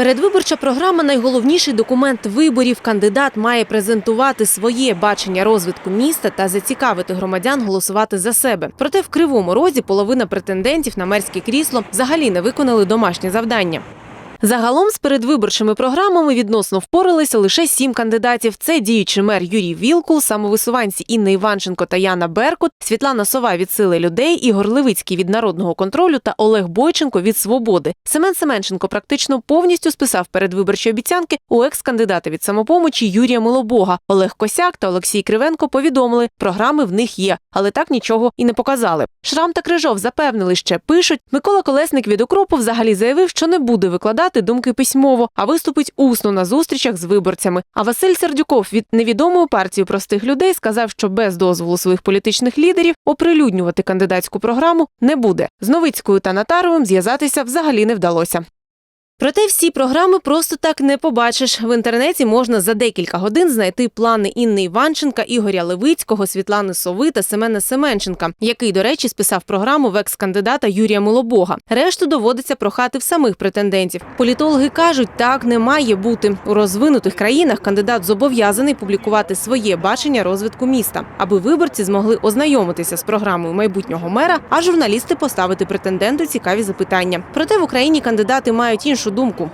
Передвиборча програма найголовніший документ виборів. Кандидат має презентувати своє бачення розвитку міста та зацікавити громадян голосувати за себе. Проте в кривому розі половина претендентів на мерське крісло взагалі не виконали домашнє завдання. Загалом з передвиборчими програмами відносно впоралися лише сім кандидатів. Це діючий мер Юрій Вілкул, самовисуванці Інна Іванченко та Яна Беркут, Світлана Сова від сили людей, Ігор Левицький від народного контролю та Олег Бойченко від свободи. Семен Семенченко практично повністю списав передвиборчі обіцянки у екс-кандидата від самопомочі Юрія Милобога. Олег Косяк та Олексій Кривенко повідомили, програми в них є, але так нічого і не показали. Шрам та Крижов запевнили, ще пишуть. Микола Колесник від укропу взагалі заявив, що не буде викладати думки письмово, а виступить усно на зустрічах з виборцями. А Василь Сердюков від невідомої партії простих людей сказав, що без дозволу своїх політичних лідерів оприлюднювати кандидатську програму не буде. З Новицькою та Натаровим зв'язатися взагалі не вдалося. Проте всі програми просто так не побачиш. В інтернеті можна за декілька годин знайти плани Інни Іванченка, Ігоря Левицького, Світлани Сови та Семена Семенченка, який, до речі, списав програму в екс-кандидата Юрія Милобога. Решту доводиться прохати в самих претендентів. Політологи кажуть, так не має бути. У розвинутих країнах кандидат зобов'язаний публікувати своє бачення розвитку міста, аби виборці змогли ознайомитися з програмою майбутнього мера, а журналісти поставити претенденту цікаві запитання. Проте в Україні кандидати мають іншу думку.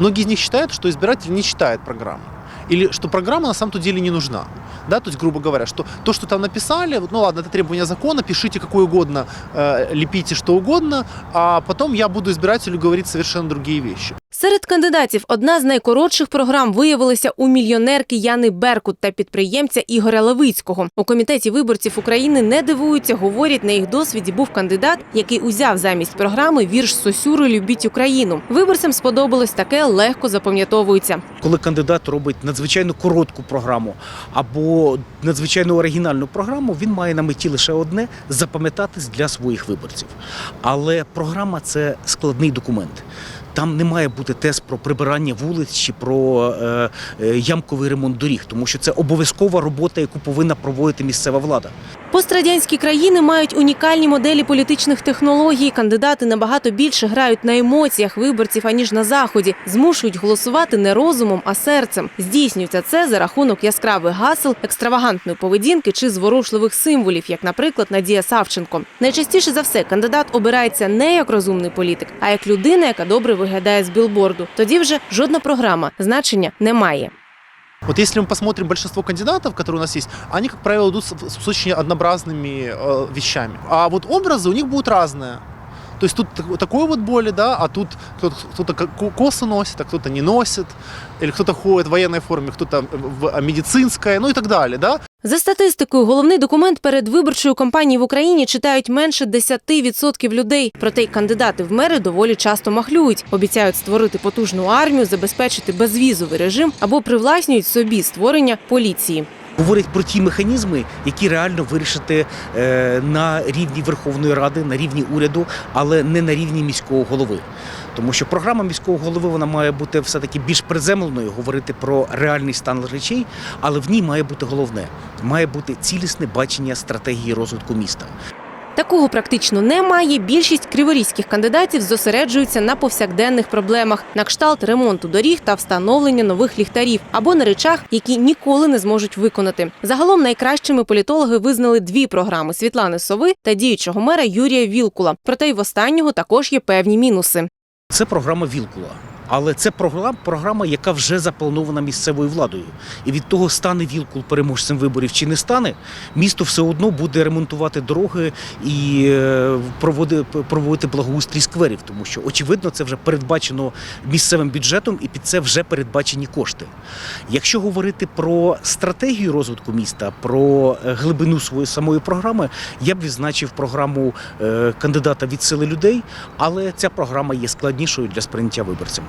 Многие из них считают, что избиратель не читает программу. Или что программа на самом-то деле не нужна. Да, то есть, грубо говоря, что то, что там написали, ну ладно, это требование закона, пишите какое угодно, э, лепите что угодно, а потом я буду избирателю говорить совершенно другие вещи. Серед кандидатів одна з найкоротших програм виявилася у мільйонерки Яни Беркут та підприємця Ігоря Левицького. У комітеті виборців України не дивуються, говорять, на їх досвіді був кандидат, який узяв замість програми вірш Сосюри Любіть Україну. Виборцям сподобалось таке легко запам'ятовується. коли кандидат робить надзвичайно коротку програму або надзвичайно оригінальну програму, він має на меті лише одне запам'ятатись для своїх виборців. Але програма це складний документ. Там не має бути тест про прибирання вулиць чи про е, е, ямковий ремонт доріг, тому що це обов'язкова робота, яку повинна проводити місцева влада. Пострадянські країни мають унікальні моделі політичних технологій. Кандидати набагато більше грають на емоціях виборців аніж на заході, змушують голосувати не розумом, а серцем. Здійснюється це за рахунок яскравих гасел, екстравагантної поведінки чи зворушливих символів, як, наприклад, Надія Савченко. Найчастіше за все кандидат обирається не як розумний політик, а як людина, яка добре виглядає з білборду. Тоді вже жодна програма значення не має. Вот если мы посмотрим большинство кандидатов, которые у нас есть, они, как правило, идут с, с очень однообразными э, вещами. А вот образы у них будут разные. То есть тут так- такой вот боли, да, а тут кто-то, кто-то ко- косы носит, а кто-то не носит, или кто-то ходит в военной форме, кто-то в в медицинской, ну и так далее, да. За статистикою, головний документ перед виборчою кампанією в Україні читають менше 10% людей. Проте й кандидати в мери доволі часто махлюють, обіцяють створити потужну армію, забезпечити безвізовий режим або привласнюють собі створення поліції. Говорять про ті механізми, які реально вирішити е, на рівні Верховної Ради, на рівні уряду, але не на рівні міського голови. Тому що програма міського голови вона має бути все-таки більш приземленою, говорити про реальний стан речей, але в ній має бути головне має бути цілісне бачення стратегії розвитку міста. Такого практично немає. Більшість криворізьких кандидатів зосереджуються на повсякденних проблемах, на кшталт ремонту доріг та встановлення нових ліхтарів або на речах, які ніколи не зможуть виконати. Загалом найкращими політологи визнали дві програми Світлани Сови та діючого мера Юрія Вілкула. Проте й в останнього також є певні мінуси. Це програма Вілкула. Але це програма, програма, яка вже запланована місцевою владою. І від того, стане Вілкул переможцем виборів чи не стане, місто все одно буде ремонтувати дороги і е, проводити благоустрій скверів, тому що очевидно це вже передбачено місцевим бюджетом і під це вже передбачені кошти. Якщо говорити про стратегію розвитку міста, про е, глибину своєї самої програми, я б відзначив програму е, кандидата від сили людей, але ця програма є складнішою для сприйняття виборцями.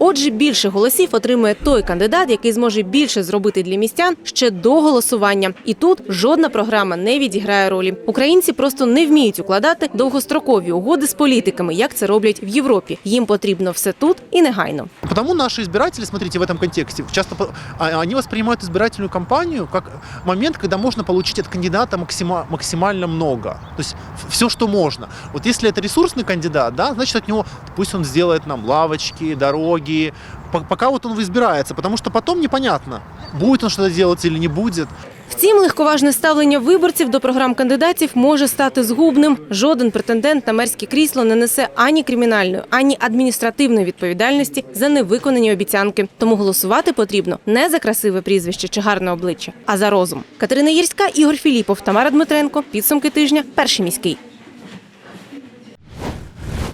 Отже, більше голосів отримує той кандидат, який зможе більше зробити для містян ще до голосування. І тут жодна програма не відіграє ролі. Українці просто не вміють укладати довгострокові угоди з політиками, як це роблять в Європі. Їм потрібно все тут і негайно. Потому наши избиратели, смотрите, в этом контексте, часто по- а- они воспринимают избирательную кампанию как момент, когда можно получить от кандидата максима- максимально много. То есть все, что можно. Вот если это ресурсный кандидат, да, значит от него пусть он сделает нам лавочки, дороги, по- пока вот он избирается, потому что потом непонятно, будет он что-то делать или не будет. Втім, легковажне ставлення виборців до програм кандидатів може стати згубним. Жоден претендент на мерське крісло не несе ані кримінальної, ані адміністративної відповідальності за невиконані обіцянки. Тому голосувати потрібно не за красиве прізвище чи гарне обличчя, а за розум. Катерина Єрська, Ігор Філіпов, Тамара Дмитренко. Підсумки тижня. Перший міський.